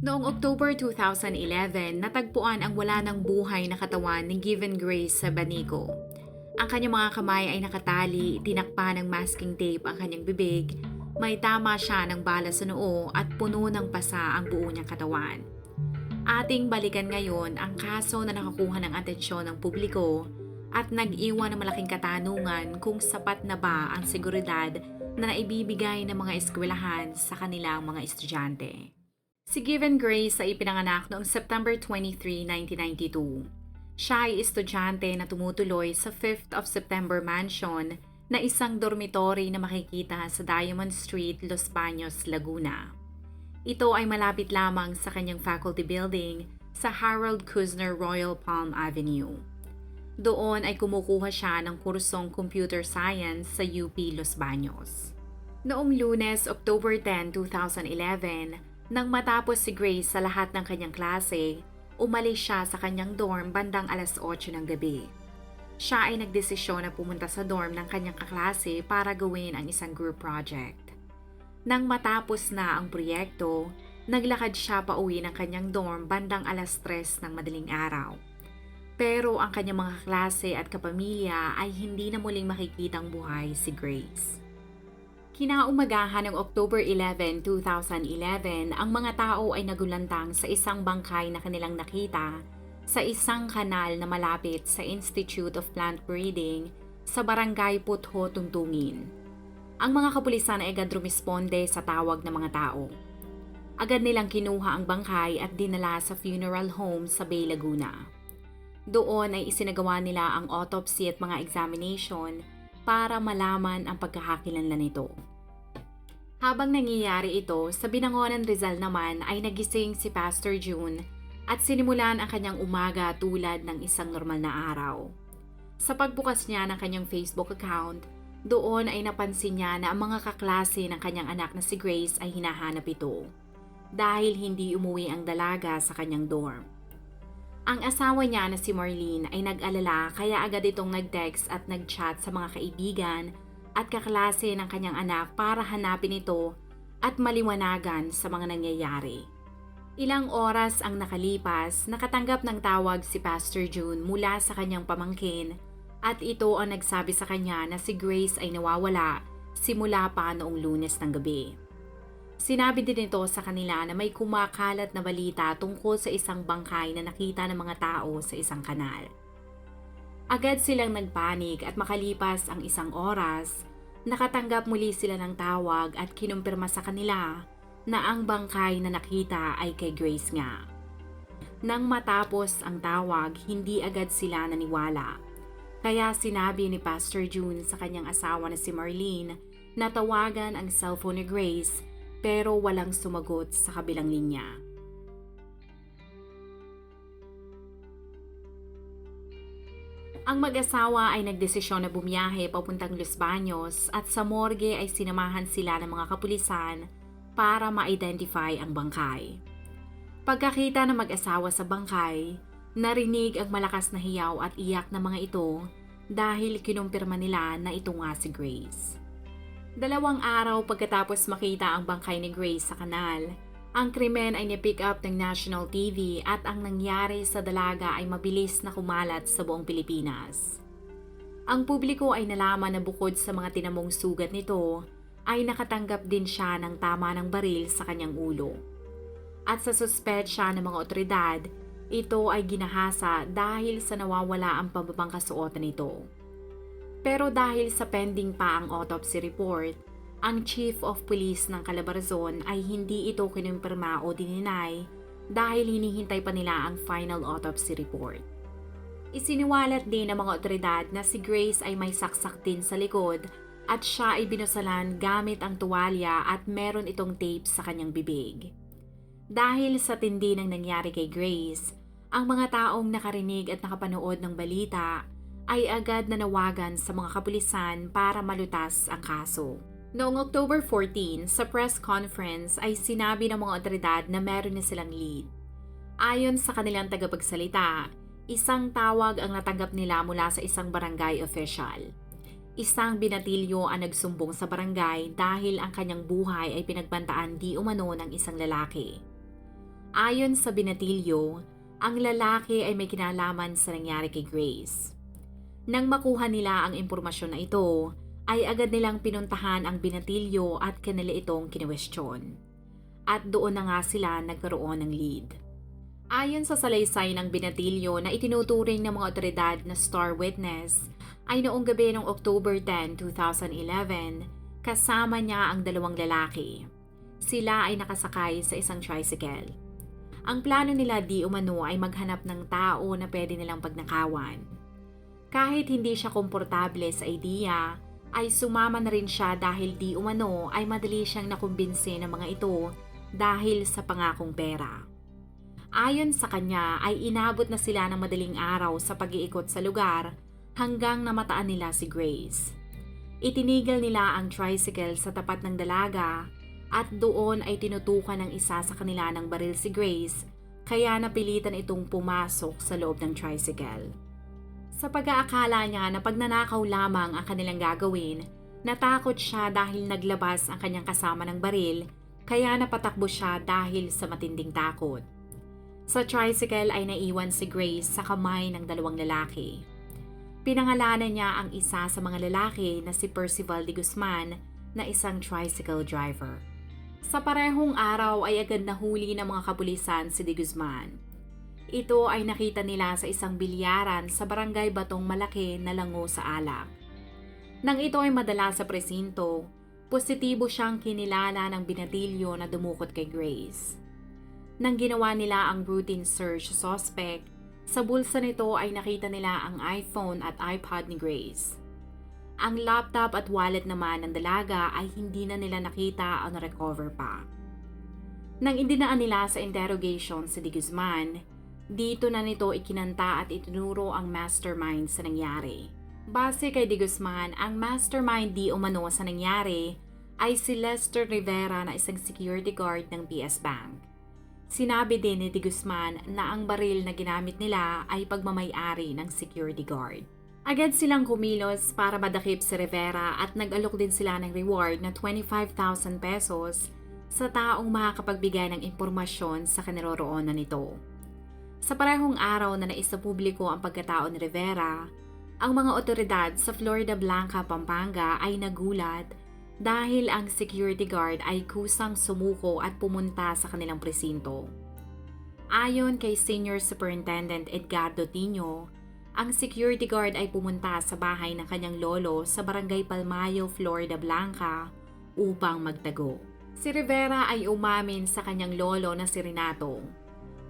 Noong October 2011, natagpuan ang wala ng buhay na katawan ni Given Grace sa Banico. Ang kanyang mga kamay ay nakatali, tinakpa ng masking tape ang kanyang bibig, may tama siya ng bala sa noo at puno ng pasa ang buo niyang katawan. Ating balikan ngayon ang kaso na nakakuha ng atensyon ng publiko at nag-iwan ng malaking katanungan kung sapat na ba ang seguridad na naibibigay ng mga eskwelahan sa kanilang mga estudyante. Si Given Grace ay ipinanganak noong September 23, 1992. Siya ay estudyante na tumutuloy sa 5th of September Mansion na isang dormitory na makikita sa Diamond Street, Los Baños, Laguna. Ito ay malapit lamang sa kanyang faculty building sa Harold Kuzner Royal Palm Avenue. Doon ay kumukuha siya ng kursong Computer Science sa UP Los Baños. Noong lunes, October 10, 2011, nang matapos si Grace sa lahat ng kanyang klase, umalis siya sa kanyang dorm bandang alas 8 ng gabi. Siya ay nagdesisyon na pumunta sa dorm ng kanyang kaklase para gawin ang isang group project. Nang matapos na ang proyekto, naglakad siya pa uwi ng kanyang dorm bandang alas 3 ng madaling araw. Pero ang kanyang mga klase at kapamilya ay hindi na muling makikitang buhay si Grace. Kinaumagahan ng October 11, 2011, ang mga tao ay nagulantang sa isang bangkay na kanilang nakita sa isang kanal na malapit sa Institute of Plant Breeding sa barangay Putho, Tuntungin. Ang mga kapulisan ay agad rumisponde sa tawag ng mga tao. Agad nilang kinuha ang bangkay at dinala sa funeral home sa Bay Laguna. Doon ay isinagawa nila ang autopsy at mga examination para malaman ang pagkakakilanlan nito. Habang nangyayari ito, sa Binangonan Rizal naman ay nagising si Pastor June at sinimulan ang kanyang umaga tulad ng isang normal na araw. Sa pagbukas niya ng kanyang Facebook account, doon ay napansin niya na ang mga kaklase ng kanyang anak na si Grace ay hinahanap ito dahil hindi umuwi ang dalaga sa kanyang dorm. Ang asawa niya na si Marlene ay nag-alala kaya agad itong nag-text at nag-chat sa mga kaibigan at kaklase ng kanyang anak para hanapin ito at maliwanagan sa mga nangyayari. Ilang oras ang nakalipas, nakatanggap ng tawag si Pastor June mula sa kanyang pamangkin at ito ang nagsabi sa kanya na si Grace ay nawawala simula pa noong lunes ng gabi. Sinabi din ito sa kanila na may kumakalat na balita tungkol sa isang bangkay na nakita ng mga tao sa isang kanal. Agad silang nagpanik at makalipas ang isang oras, nakatanggap muli sila ng tawag at kinumpirma sa kanila na ang bangkay na nakita ay kay Grace nga. Nang matapos ang tawag, hindi agad sila naniwala. Kaya sinabi ni Pastor June sa kanyang asawa na si Marlene na tawagan ang cellphone ni Grace pero walang sumagot sa kabilang linya. Ang mag-asawa ay nagdesisyon na bumiyahe papuntang Los Baños at sa morgue ay sinamahan sila ng mga kapulisan para ma-identify ang bangkay. Pagkakita ng mag-asawa sa bangkay, narinig ang malakas na hiyaw at iyak ng mga ito dahil kinumpirma nila na ito nga si Grace. Dalawang araw pagkatapos makita ang bangkay ni Grace sa kanal, ang krimen ay nipick up ng National TV at ang nangyari sa dalaga ay mabilis na kumalat sa buong Pilipinas. Ang publiko ay nalaman na bukod sa mga tinamong sugat nito, ay nakatanggap din siya ng tama ng baril sa kanyang ulo. At sa suspetsya ng mga otoridad, ito ay ginahasa dahil sa nawawala ang pababang kasuotan nito. Pero dahil sa pending pa ang autopsy report, ang Chief of Police ng Calabarzon ay hindi ito kinumpirma o dininay dahil hinihintay pa nila ang final autopsy report. Isiniwalat din ng mga otoridad na si Grace ay may saksak din sa likod at siya ay binusalan gamit ang tuwalya at meron itong tape sa kanyang bibig. Dahil sa tindi ng nangyari kay Grace, ang mga taong nakarinig at nakapanood ng balita ay agad nanawagan sa mga kapulisan para malutas ang kaso. Noong October 14, sa press conference ay sinabi ng mga otoridad na meron na silang lead. Ayon sa kanilang tagapagsalita, isang tawag ang natanggap nila mula sa isang barangay official. Isang binatilyo ang nagsumbong sa barangay dahil ang kanyang buhay ay pinagbantaan di umano ng isang lalaki. Ayon sa binatilyo, ang lalaki ay may kinalaman sa nangyari kay Grace. Nang makuha nila ang impormasyon na ito, ay agad nilang pinuntahan ang binatilyo at kanila itong kinwestiyon. At doon na nga sila nagkaroon ng lead. Ayon sa salaysay ng binatilyo na itinuturing ng mga otoridad na star witness, ay noong gabi ng October 10, 2011, kasama niya ang dalawang lalaki. Sila ay nakasakay sa isang tricycle. Ang plano nila di umano ay maghanap ng tao na pwede nilang pagnakawan. Kahit hindi siya komportable sa idea, ay sumama na rin siya dahil di umano ay madali siyang nakumbinsi ng mga ito dahil sa pangakong pera. Ayon sa kanya ay inabot na sila ng madaling araw sa pag-iikot sa lugar hanggang namataan nila si Grace. Itinigil nila ang tricycle sa tapat ng dalaga at doon ay tinutukan ng isa sa kanila ng baril si Grace kaya napilitan itong pumasok sa loob ng tricycle. Sa pag-aakala niya na pagnanakaw lamang ang kanilang gagawin, natakot siya dahil naglabas ang kanyang kasama ng baril kaya napatakbo siya dahil sa matinding takot. Sa tricycle ay naiwan si Grace sa kamay ng dalawang lalaki. Pinangalanan niya ang isa sa mga lalaki na si Percival de Guzman na isang tricycle driver. Sa parehong araw ay agad nahuli ng mga kapulisan si de Guzman. Ito ay nakita nila sa isang bilyaran sa barangay Batong Malaki na lango sa alak. Nang ito ay madala sa presinto, positibo siyang kinilala ng binatilyo na dumukot kay Grace. Nang ginawa nila ang routine search suspect, sa bulsa nito ay nakita nila ang iPhone at iPod ni Grace. Ang laptop at wallet naman ng dalaga ay hindi na nila nakita o na-recover pa. Nang indinaan nila sa interrogation si Di Guzman, dito na nito ikinanta at itinuro ang mastermind sa nangyari. Base kay Di Guzman, ang mastermind di umano sa nangyari ay si Lester Rivera na isang security guard ng PS Bank. Sinabi din ni Di Guzman na ang baril na ginamit nila ay pagmamayari ng security guard. Agad silang kumilos para madakip si Rivera at nag-alok din sila ng reward na 25,000 pesos sa taong makakapagbigay ng impormasyon sa kaniroroonan nito. Sa parehong araw na naisa publiko ang pagkatao ni Rivera, ang mga otoridad sa Florida Blanca, Pampanga ay nagulat dahil ang security guard ay kusang sumuko at pumunta sa kanilang presinto. Ayon kay Senior Superintendent Edgardo Tino, ang security guard ay pumunta sa bahay ng kanyang lolo sa Barangay Palmayo, Florida Blanca upang magtago. Si Rivera ay umamin sa kanyang lolo na si Renato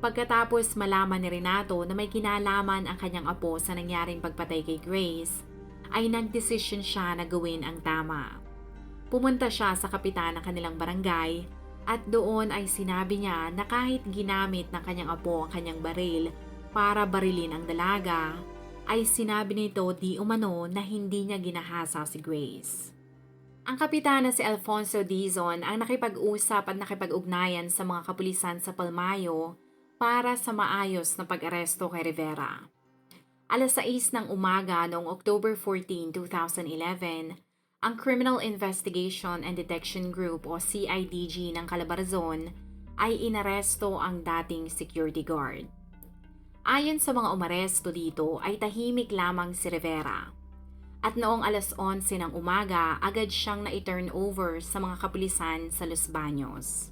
Pagkatapos malaman ni Renato na may kinalaman ang kanyang apo sa nangyaring pagpatay kay Grace, ay nagdesisyon siya na gawin ang tama. Pumunta siya sa kapitan ng kanilang barangay at doon ay sinabi niya na kahit ginamit ng kanyang apo ang kanyang baril para barilin ang dalaga, ay sinabi nito di umano na hindi niya ginahasa si Grace. Ang kapitana si Alfonso Dizon ang nakipag-usap at nakipag-ugnayan sa mga kapulisan sa Palmayo para sa maayos na pag-aresto kay Rivera. Alas 6 ng umaga noong October 14, 2011, ang Criminal Investigation and Detection Group o CIDG ng Calabarzon ay inaresto ang dating security guard. Ayon sa mga umaresto dito ay tahimik lamang si Rivera. At noong alas 11 ng umaga, agad siyang na-turn over sa mga kapulisan sa Los Baños.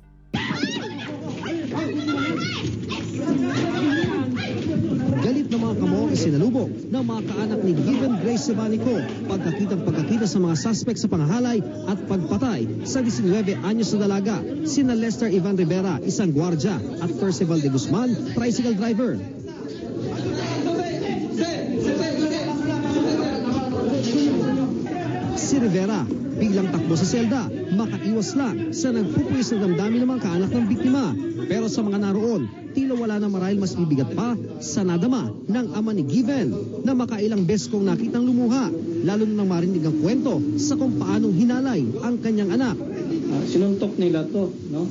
Galit na mga kamong isinalubong ng mga kaanak ni Given Grace Sebanico pagkakitang pagkakita sa mga suspect sa pangahalay at pagpatay sa 19 anyos na dalaga, sina Lester Ivan Rivera, isang gwardya, at Percival de Guzman, tricycle driver. si Rivera. Biglang takbo sa selda, makaiwas lang sa nagpupuwis na damdamin ng mga kaanak ng biktima. Pero sa mga naroon, tila wala na marahil mas bibigat pa sa nadama ng ama ni Given na makailang beses kong nakitang lumuha, lalo na nang marinig ang kwento sa kung paanong hinalay ang kanyang anak. Ah, sinuntok nila to, no?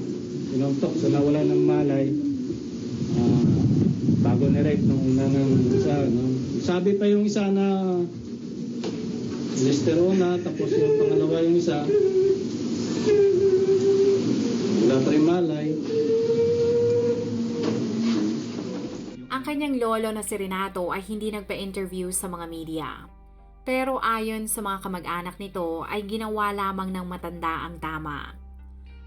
Sinuntok, so nawala ng malay. Ah, bago ni-rape nung una ng isa, no? Sabi pa yung isa na listerona, tapos yung pangalawa yung isa, malay. Ang kanyang lolo na si Renato ay hindi nagpa-interview sa mga media. Pero ayon sa mga kamag-anak nito ay ginawa lamang ng matanda ang tama.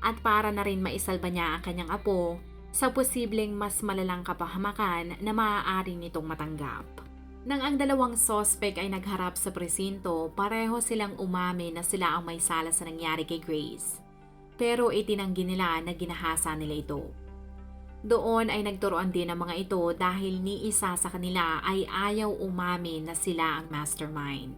At para na rin maisalba niya ang kanyang apo sa posibleng mas malalang kapahamakan na maaari nitong matanggap. Nang ang dalawang sospek ay nagharap sa presinto, pareho silang umami na sila ang may sala sa nangyari kay Grace. Pero itinanggi nila na ginahasa nila ito. Doon ay nagturoan din ang mga ito dahil ni isa sa kanila ay ayaw umami na sila ang mastermind.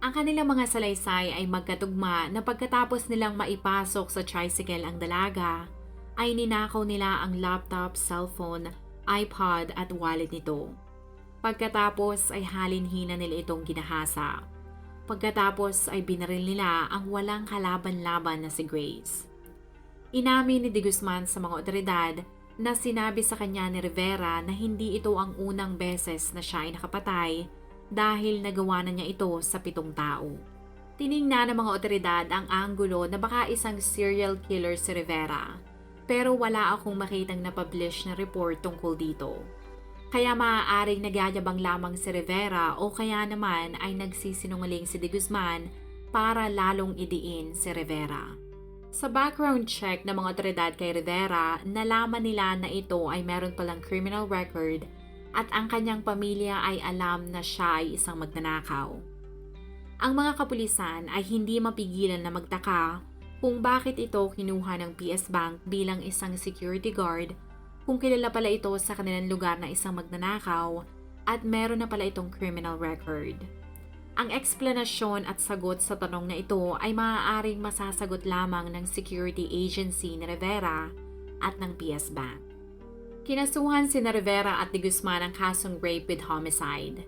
Ang kanilang mga salaysay ay magkatugma na pagkatapos nilang maipasok sa tricycle ang dalaga, ay ninakaw nila ang laptop, cellphone, iPod at wallet nito. Pagkatapos ay halinhina nila itong ginahasa. Pagkatapos ay binaril nila ang walang kalaban-laban na si Grace. Inamin ni De Guzman sa mga otoridad na sinabi sa kanya ni Rivera na hindi ito ang unang beses na siya ay nakapatay dahil nagawa na niya ito sa pitong tao. Tiningnan ng mga otoridad ang anggulo na baka isang serial killer si Rivera pero wala akong makitang na-publish na report tungkol dito. Kaya maaaring nagyayabang lamang si Rivera o kaya naman ay nagsisinungaling si De Guzman para lalong idiin si Rivera. Sa background check ng mga otoridad kay Rivera, nalaman nila na ito ay meron palang criminal record at ang kanyang pamilya ay alam na siya ay isang magnanakaw. Ang mga kapulisan ay hindi mapigilan na magtaka kung bakit ito kinuha ng PS Bank bilang isang security guard kung kilala pala ito sa kanilang lugar na isang magnanakaw at meron na pala itong criminal record. Ang eksplanasyon at sagot sa tanong na ito ay maaaring masasagot lamang ng security agency ni Rivera at ng PS Bank. Kinasuhan si Rivera at De Guzman ang kasong rape with homicide.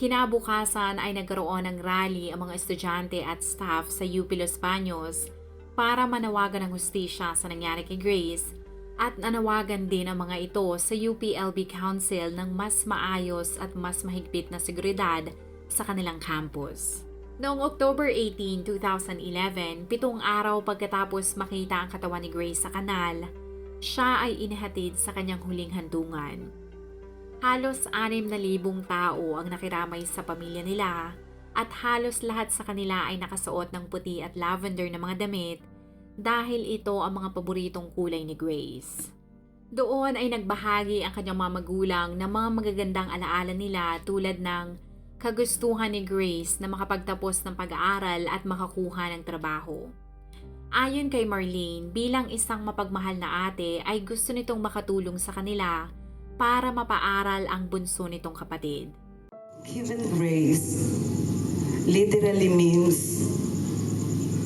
Kinabukasan ay nagkaroon ng rally ang mga estudyante at staff sa UP Los Baños para manawagan ng hustisya sa nangyari kay Grace at nanawagan din ang mga ito sa UPLB Council ng mas maayos at mas mahigpit na seguridad sa kanilang campus. Noong October 18, 2011, pitong araw pagkatapos makita ang katawan ni Grace sa kanal, siya ay inihatid sa kanyang huling handungan. Halos 6,000 tao ang nakiramay sa pamilya nila at halos lahat sa kanila ay nakasuot ng puti at lavender na mga damit dahil ito ang mga paboritong kulay ni Grace. Doon ay nagbahagi ang kanyang mga magulang ng mga magagandang alaala nila tulad ng kagustuhan ni Grace na makapagtapos ng pag-aaral at makakuha ng trabaho. Ayon kay Marlene, bilang isang mapagmahal na ate ay gusto nitong makatulong sa kanila para mapaaral ang bunso nitong kapatid. Given grace literally means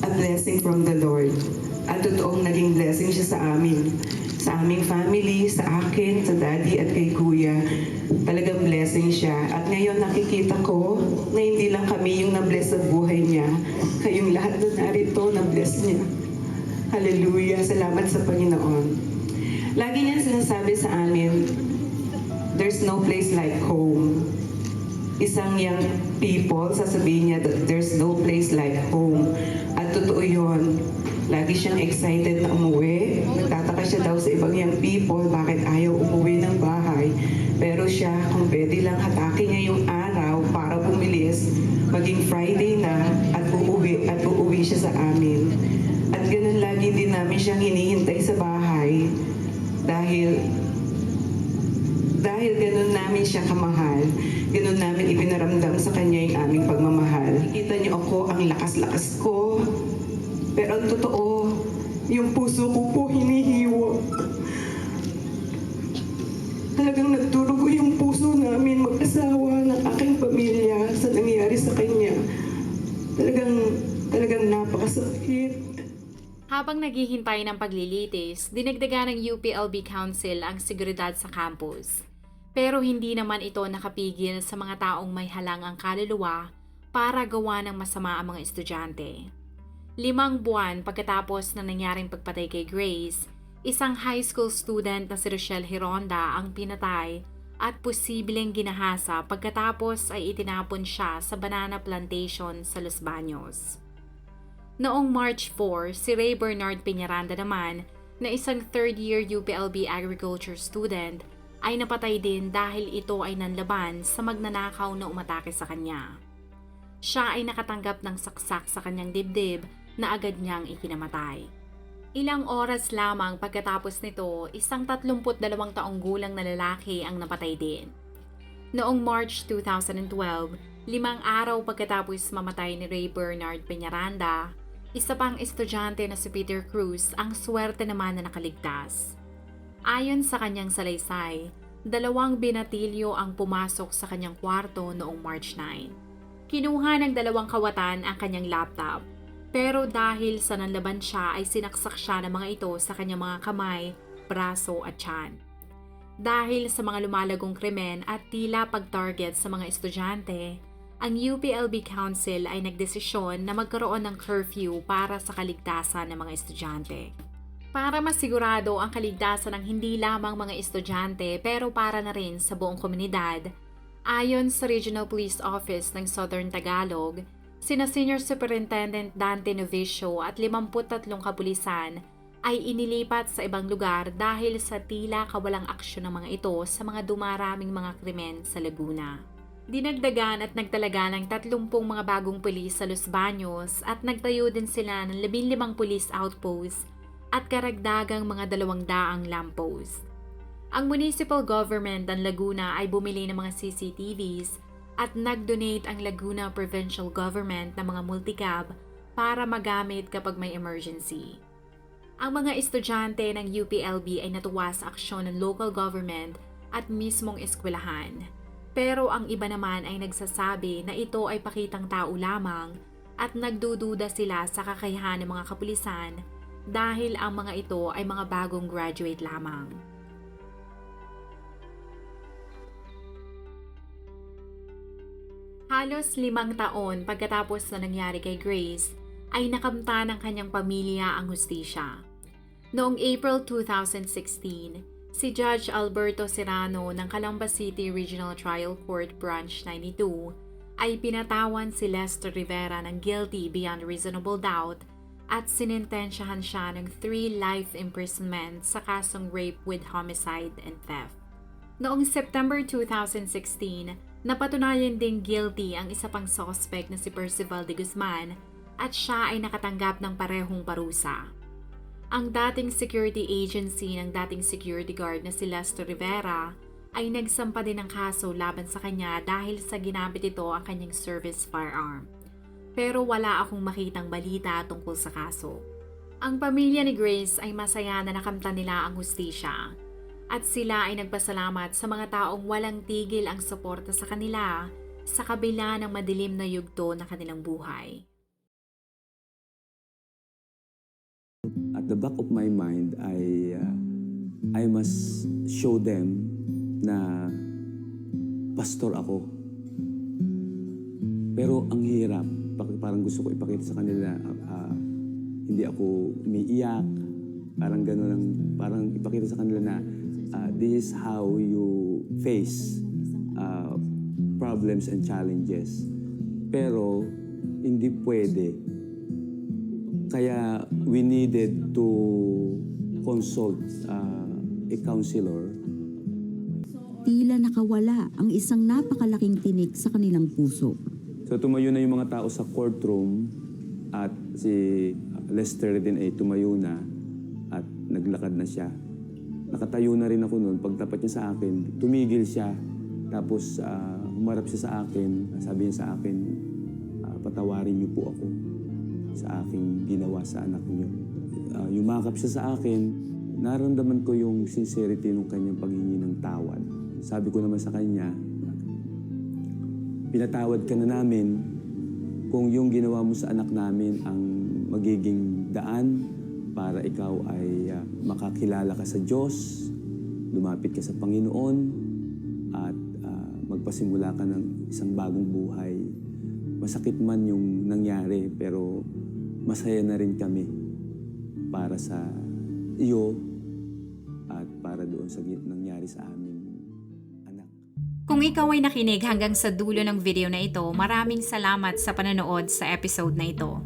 a blessing from the Lord. At totoong naging blessing siya sa amin. Sa aming family, sa akin, sa daddy at kay kuya. Talagang blessing siya. At ngayon nakikita ko na hindi lang kami yung na-bless sa buhay niya. Kayong lahat na narito, na-bless niya. Hallelujah. Salamat sa Panginoon. Lagi niya sinasabi sa amin, there's no place like home isang young people, sasabihin niya that there's no place like home. Totoo yun. Lagi siyang excited na umuwi. Nagtataka siya daw sa ibang young people bakit ayaw umuwi ng bahay. Pero siya, kung pwede lang hatake niya yung araw para bumilis, maging Friday na at uuwi, at uuwi siya sa amin. At ganun lagi din namin siyang hinihintay sa bahay dahil dahil ganun namin siya kamahal, ganun namin ipinaramdam sa kanya yung aming pagmamahal. Kita niyo ako, ang lakas-lakas ko. Pero ang totoo, yung puso ko po hinihiwa. Talagang nagdurugo yung puso namin mag-asawa ng aking pamilya sa nangyari sa kanya. Talagang Talagang napakasakit. Habang naghihintay ng paglilitis, dinagdagan ng UPLB Council ang seguridad sa campus. Pero hindi naman ito nakapigil sa mga taong may halangang kaluluwa para gawa ng masama ang mga estudyante. Limang buwan pagkatapos na nangyaring pagpatay kay Grace, isang high school student na si Rochelle Hironda ang pinatay at posibleng ginahasa pagkatapos ay itinapon siya sa banana plantation sa Los Baños. Noong March 4, si Ray Bernard Peñaranda naman, na isang third-year UPLB agriculture student, ay napatay din dahil ito ay nanlaban sa magnanakaw na umatake sa kanya. Siya ay nakatanggap ng saksak sa kanyang dibdib na agad niyang ikinamatay. Ilang oras lamang pagkatapos nito, isang 32 taong gulang na lalaki ang napatay din. Noong March 2012, limang araw pagkatapos mamatay ni Ray Bernard Peñaranda, isa pang estudyante na si Peter Cruz ang swerte naman na nakaligtas. Ayon sa kanyang salaysay, dalawang binatilyo ang pumasok sa kanyang kwarto noong March 9. Kinuha ng dalawang kawatan ang kanyang laptop, pero dahil sa nanlaban siya ay sinaksak siya ng mga ito sa kanyang mga kamay, braso at tiyan. Dahil sa mga lumalagong krimen at tila pag-target sa mga estudyante, ang UPLB Council ay nagdesisyon na magkaroon ng curfew para sa kaligtasan ng mga estudyante. Para masigurado ang kaligtasan ng hindi lamang mga estudyante pero para na rin sa buong komunidad, ayon sa Regional Police Office ng Southern Tagalog, sina Senior Superintendent Dante Novicio at 53 kapulisan ay inilipat sa ibang lugar dahil sa tila kawalang aksyon ng mga ito sa mga dumaraming mga krimen sa Laguna. Dinagdagan at nagtalaga ng 30 mga bagong pulis sa Los Baños at nagtayo din sila ng 15 police outposts at karagdagang mga dalawang daang lamppost. Ang municipal government ng Laguna ay bumili ng mga CCTVs at nag-donate ang Laguna Provincial Government ng mga multicab para magamit kapag may emergency. Ang mga estudyante ng UPLB ay natuwa sa aksyon ng local government at mismong eskwelahan. Pero ang iba naman ay nagsasabi na ito ay pakitang tao lamang at nagdududa sila sa kakayahan ng mga kapulisan dahil ang mga ito ay mga bagong graduate lamang. Halos limang taon pagkatapos na nangyari kay Grace, ay nakamta ng kanyang pamilya ang hustisya. Noong April 2016, si Judge Alberto Serrano ng Calamba City Regional Trial Court Branch 92 ay pinatawan si Lester Rivera ng guilty beyond reasonable doubt at sinintensyahan siya ng three life imprisonment sa kasong rape with homicide and theft. Noong September 2016, napatunayan ding guilty ang isa pang suspect na si Percival de Guzman at siya ay nakatanggap ng parehong parusa. Ang dating security agency ng dating security guard na si Lester Rivera ay nagsampa din ng kaso laban sa kanya dahil sa ginamit ito ang kanyang service firearm. Pero wala akong makitang balita tungkol sa kaso. Ang pamilya ni Grace ay masaya na nakamta nila ang hustisya at sila ay nagpasalamat sa mga taong walang tigil ang suporta sa kanila sa kabila ng madilim na yugto na kanilang buhay. at the back of my mind, I uh, I must show them na pastor ako. Pero ang hirap, parang gusto ko ipakita sa kanila, uh, hindi ako umiiyak, parang gano'n ang, parang ipakita sa kanila na uh, this is how you face uh, problems and challenges. Pero hindi pwede kaya we needed to consult uh, a counselor. Tila nakawala ang isang napakalaking tinik sa kanilang puso. So tumayo na yung mga tao sa courtroom at si Lester din ay tumayo na at naglakad na siya. Nakatayo na rin ako noon. Pagtapat niya sa akin, tumigil siya. Tapos ah, humarap siya sa akin. Sabi niya sa akin, ah, patawarin niyo po ako sa aking ginawa sa anak niyo. Ah, yumakap siya sa akin. Naramdaman ko yung sincerity ng kanyang paghingi ng tawad. Sabi ko naman sa kanya, pinatawad ka na namin, kung yung ginawa mo sa anak namin ang magiging daan para ikaw ay ah, makakilala ka sa Diyos, lumapit ka sa Panginoon, at ah, magpasimula ka ng isang bagong buhay. Masakit man yung nangyari, pero masaya na rin kami para sa iyo at para doon sa nangyari sa anak. Kung ikaw ay nakinig hanggang sa dulo ng video na ito, maraming salamat sa panonood sa episode na ito.